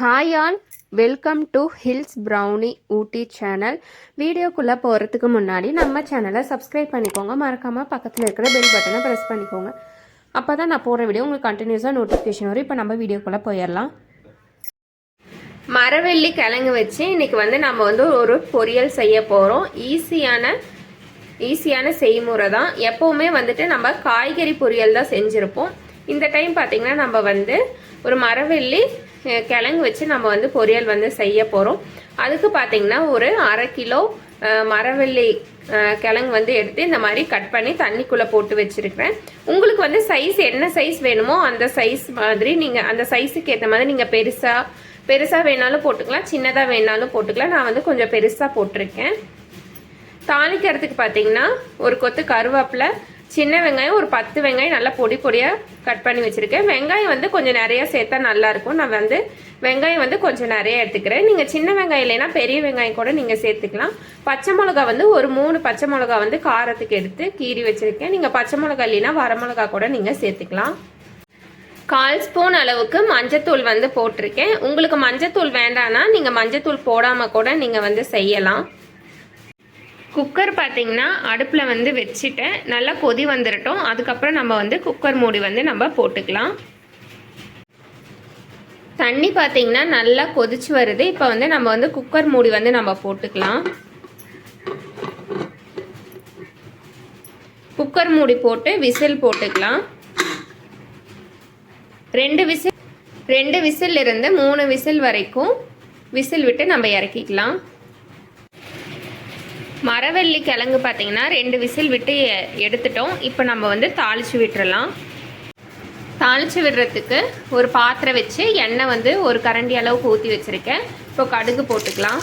Hi all welcome to hills brownie Ooty channel வீடியோக்குள்ளே போகிறதுக்கு முன்னாடி நம்ம சேனலை சப்ஸ்கிரைப் பண்ணிக்கோங்க. மறக்காமல் பக்கத்தில் இருக்கிற பெல் பட்டனை ப்ரெஸ் பண்ணிக்கோங்க. அப்போ தான் நான் போகிற வீடியோ உங்களுக்கு கண்டினியூஸாக நோட்டிஃபிகேஷன் வரும். இப்போ நம்ம வீடியோக்குள்ளே போயிடலாம். மரவள்ளி கிழங்கு வச்சு இன்னைக்கு வந்து நம்ம வந்து ஒரு பொரியல் செய்ய போகிறோம் ஈஸியான ஈஸியான செய்முறை தான். எப்போவுமே வந்துட்டு நம்ம காய்கறி பொரியல் தான் செஞ்சுருப்போம். இந்த டைம் பார்த்திங்கன்னா நம்ம வந்து ஒரு மரவள்ளி கிழங்கு வச்சு நம்ம வந்து பொரியல் வந்து செய்ய போகிறோம் அதுக்கு பார்த்திங்கன்னா ஒரு அரை கிலோ மரவெள்ளி மரவள்ளி கிழங்கு வந்து எடுத்து இந்த மாதிரி கட் பண்ணி தண்ணிக்குள்ளே போட்டு வச்சுருக்கிறேன். உங்களுக்கு வந்து சைஸ் என்ன சைஸ் வேணுமோ அந்த சைஸ் மாதிரி நீங்கள் அந்த சைஸுக்கு ஏற்ற மாதிரி நீங்கள் பெருசாக பெருசாக வேணாலும் போட்டுக்கலாம் சின்னதாக வேணாலும் போட்டுக்கலாம். நான் வந்து கொஞ்சம் பெருசாக போட்டிருக்கேன். தாளிக்கிறதுக்கு பார்த்தீங்கன்னா ஒரு கொத்து கருவேப்பிலை சின்ன வெங்காயம் ஒரு பத்து வெங்காயம் நல்லா பொடி பொடியாக கட் பண்ணி வச்சுருக்கேன். வெங்காயம் வந்து கொஞ்சம் நிறையா சேர்த்தா நல்லாயிருக்கும் நான் வந்து வெங்காயம் வந்து கொஞ்சம் நிறைய எடுத்துக்கிறேன். நீங்கள் சின்ன வெங்காயம் இல்லைன்னா பெரிய வெங்காயம் கூட நீங்கள் சேர்த்துக்கலாம். பச்சை மிளகா வந்து ஒரு மூணு பச்சை மிளகா வந்து காரத்துக்கு எடுத்து கீறி வச்சுருக்கேன். நீங்கள் பச்சை மிளகா இல்லைன்னா வரமிளகா கூட நீங்கள் சேர்த்துக்கலாம். கால் ஸ்பூன் அளவுக்கு மஞ்சத்தூள் வந்து போட்டிருக்கேன். உங்களுக்கு மஞ்சத்தூள் வேண்டான்னா நீங்கள் மஞ்சத்தூள் போடாமல் கூட நீங்கள் வந்து செய்யலாம். குக்கர் பார்த்திங்கன்னா அடுப்பில் வந்து வச்சுட்டேன். நல்லா கொதி வந்துடட்டும் அதுக்கப்புறம் நம்ம வந்து குக்கர் மூடி வந்து நம்ம போட்டுக்கலாம். தண்ணி பார்த்தீங்கன்னா நல்லா கொதிச்சு வருது. இப்போ வந்து நம்ம வந்து குக்கர் மூடி வந்து நம்ம போட்டுக்கலாம். குக்கர் மூடி போட்டு விசில் போட்டுக்கலாம். ரெண்டு விசில் ரெண்டு விசில் இருந்து மூணு விசில் வரைக்கும் விசில் விட்டு நம்ம இறக்கிக்கலாம். மரவள்ளி கிழங்கு பார்த்திங்கன்னா ரெண்டு விசில் விட்டு எடுத்துட்டோம். இப்போ நம்ம வந்து தாளித்து விட்டுறலாம். தாளித்து விடுறதுக்கு ஒரு பாத்திரம் வச்சு எண்ணெய் வந்து ஒரு கரண்டி அளவுக்கு ஊற்றி வச்சுருக்கேன். இப்போ கடுகு போட்டுக்கலாம்.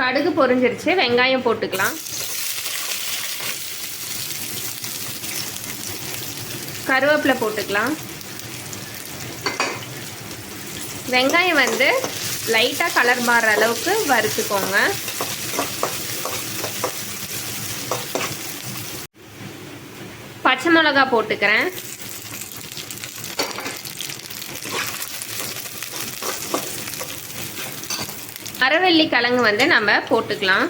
கடுகு பொரிஞ்சிருச்சு. வெங்காயம் போட்டுக்கலாம். கருவேப்பிலை போட்டுக்கலாம். வெங்காயம் வந்து லைட்டாக கலர் மாறுற அளவுக்கு வறுத்துக்கோங்க. பச்சை மிளகா போட்டுக்கிறேன். அரவள்ளி கிழங்கு வந்து நம்ம போட்டுக்கலாம்.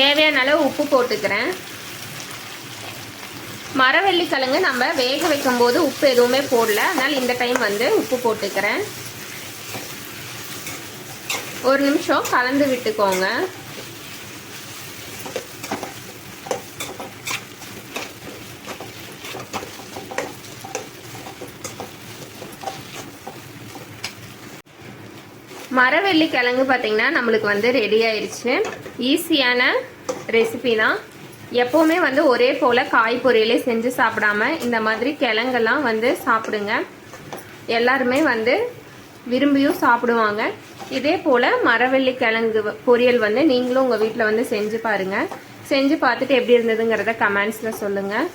தேவையான அளவு உப்பு போட்டுக்கிறேன். மரவள்ளி கிழங்கு நம்ம வேக வைக்கும் போது உப்பு எதுவுமே போடல. அதனால் இந்த டைம் வந்து உப்பு போட்டுக்கிறேன். ஒரு நிமிஷம் கலந்து விட்டுக்கோங்க. மரவள்ளி கிழங்கு பார்த்திங்கன்னா நம்மளுக்கு வந்து ரெடி ஆயிடுச்சு ஈஸியான ரெசிபி தான். எப்போவுமே வந்து ஒரே போல் காய் பொரியலே செஞ்சு சாப்பிடாம இந்த மாதிரி கிழங்கெல்லாம் வந்து சாப்பிடுங்க. எல்லாருமே வந்து விரும்பியும் சாப்பிடுவாங்க. இதே போல் மரவள்ளி கிழங்கு பொரியல் வந்து நீங்களும் உங்கள் வீட்டில் வந்து செஞ்சு பாருங்கள் செஞ்சு பார்த்துட்டு எப்படி இருந்ததுங்கிறத கமெண்ட்ஸில் சொல்லுங்கள்